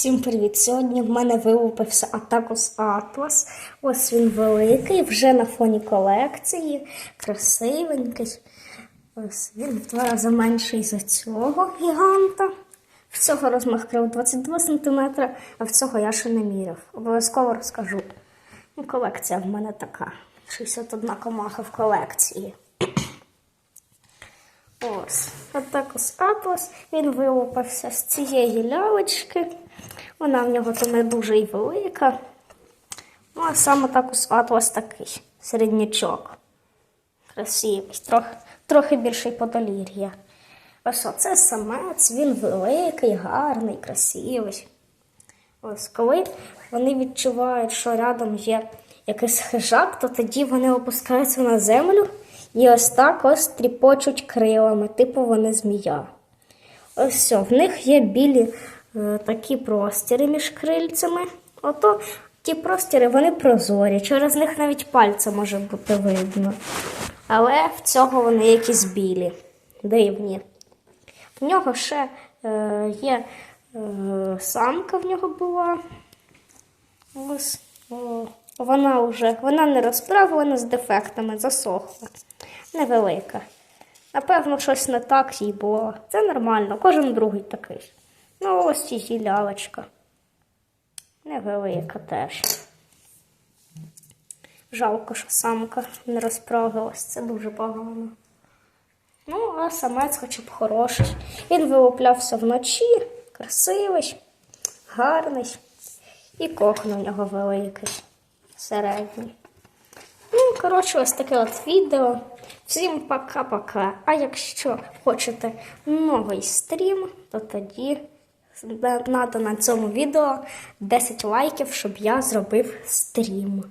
Всім привіт! Сьогодні в мене вилупився Атакус Атлас. Ось він великий, вже на фоні колекції, красивенький. Ось він в два рази менший за цього гіганта. В цього розмах крил 22 см, а в цього я ще не міряв. Обов'язково розкажу. Колекція в мене така. 61 комаха в колекції. Ось, Атакус Атлас. Він вилупився з цієї лялечки. Вона в нього то не дуже і велика. Ну, а сам Атакус Атлас такий середнячок. Красивий, трохи, трохи більший подолір'я. Ось оце самець, він великий, гарний, красивий. Ось коли вони відчувають, що рядом є якийсь хижак, то тоді вони опускаються на землю і ось так ось тріпочуть крилами, типу вони змія. Ось все, в них є білі е, такі простіри між крильцями. Ото ті простіри вони прозорі, через них навіть пальця може бути видно. Але в цього вони якісь білі, дивні. В нього ще е, є е, самка в нього була. Ось, о, вона вже вона не розправлена з дефектами, засохла. Невелика. Напевно, щось не так їй було. Це нормально, кожен другий такий. Ну, ось її лялечка. Невелика теж. Жалко, що самка не розправилась, це дуже погано. Ну, а самець хоча б хороший. Він вилуплявся вночі, красивий, гарний. І кокон у нього великий, середній. Ну, коротше, ось таке от відео. Всім пока-пока. А якщо хочете новий стрім, то тоді треба на цьому відео 10 лайків, щоб я зробив стрім.